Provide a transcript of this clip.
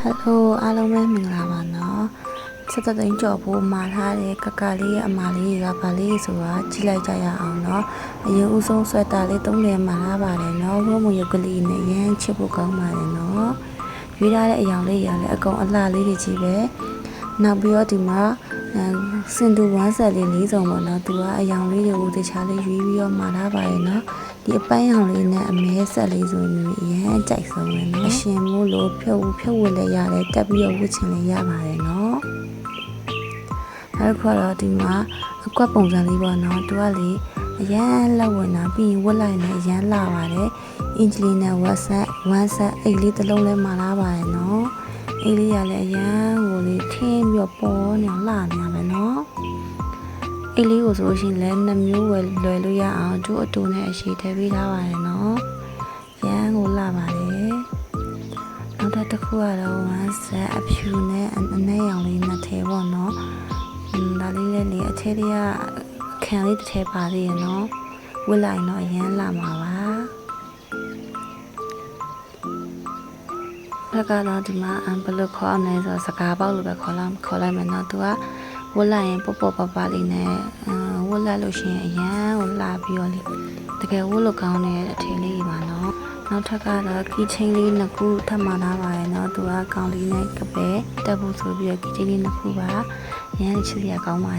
ဟယ်လိုအားလုံးပဲမင်္ဂလာပါနော်ဆက်သက်သိန်းကြော်ဖို့မှာထားတဲ့ကကလေးရဲ့အမလေးကဗာလေးဆိုတာကြည့်လိုက်ကြရအောင်နော်အရင်ဦးဆုံးဆွဲတာလေးသုံးတယ်မှာထားပါတယ်နော်ဘုံမရုပ်ကလေးနဲ့ရမ်းချစ်ဖို့ကောင်းပါတယ်နော်ရွေးထားတဲ့အယောင်လေးရလည်းအကုန်အလှလေးတွေကြီးပဲနောက်ပြီးတော့ဒီမှာအဲစင်တူဝမ်းဆက်လေးလေးစုံပေါ့နော်သူကအယောင်လေးတွေကိုတခြားလေးရွေးပြီးတော့မှာထားပါတယ်နော် ဒီအပိုင်းအောင်လေးနဲ့အမဲဆက်လေးဆိုရင်အရင်ကြိုက်ဆုံးပဲနော်အရှင်မို့လို့ဖြုတ်ဖြုတ်ဝတ်လည်းရတယ်တက်ပြီးတော့ဝတ်ချင်လည်းရပါတယ်နော်နောက်တစ်ခါတော့ဒီမှာအကွက်ပုံစံလေးပေါ့နော်သူကလေအရန်လက်ဝင်တာပြီးရင်ဝတ်လိုက်လည်းအရန်လာပါတယ်အင်ဂျလီနဲ့ဝက်ဆက်ဝမ်းဆက်အိတ်လေးတစ်လုံးလဲမှာလာပါတယ်နော်အိတ်လေးကလည်းအရန်ဟိုလေးထင်းပြီးတော့ပေါ်နေအောင်လာနေရမယ်နော် အေးလေးကိုဆိုလို့ရှိရင်လည်းနှစ်မျိုးဝယ်လွယ်လို့ရအောင်ကျိုးအတူနဲ့အရှိထည့်ပေးထားပါတယ်နော်။ရမ်းကိုလာပါတယ်။နောက်တစ်တစ်ခုကတော့ဝမ်းဆက်အဖြူနဲ့အနဲ့ရောင်လေးနှစ်ထည့်ပေါ့နော်။อืมဒါလေးလည်းလေအထက်တွေကခံလေးတစ်ထည့်ပါသေးရနော်။ဝစ်လိုက်တော့အရမ်းလာမှာပါ။ဒါကတော့ဒီမှာအမ်ဘယ်လိုခေါ်အောင်လဲဆိုတော့စကားပေါက်လို့ပဲခေါ်လိုက်ခေါ်လိုက်မယ်နော်။သူက ဝတ်လိုက်ရင်ပေါ့ပေါ့ပပလေးနဲ့အမ်ဝတ်လိုက်လို့ရှိရင်အရန်ကိုလှပြီးတော့လေတကယ်ဝတ်လို့ကောင်းတဲ့အထည်လေးကြီးပါနော်နောက်ထပ်ကတော့ကီချင်းလေးနှစ်ခုထပ်မှလာပါရယ်နော်သူကကောင်းလေးနဲ့ကပဲတက်ဖို့ဆိုပြီးတော့ကီချင်းလေးနှစ်ခုပါရန်ချစ်ရကောင်းပါ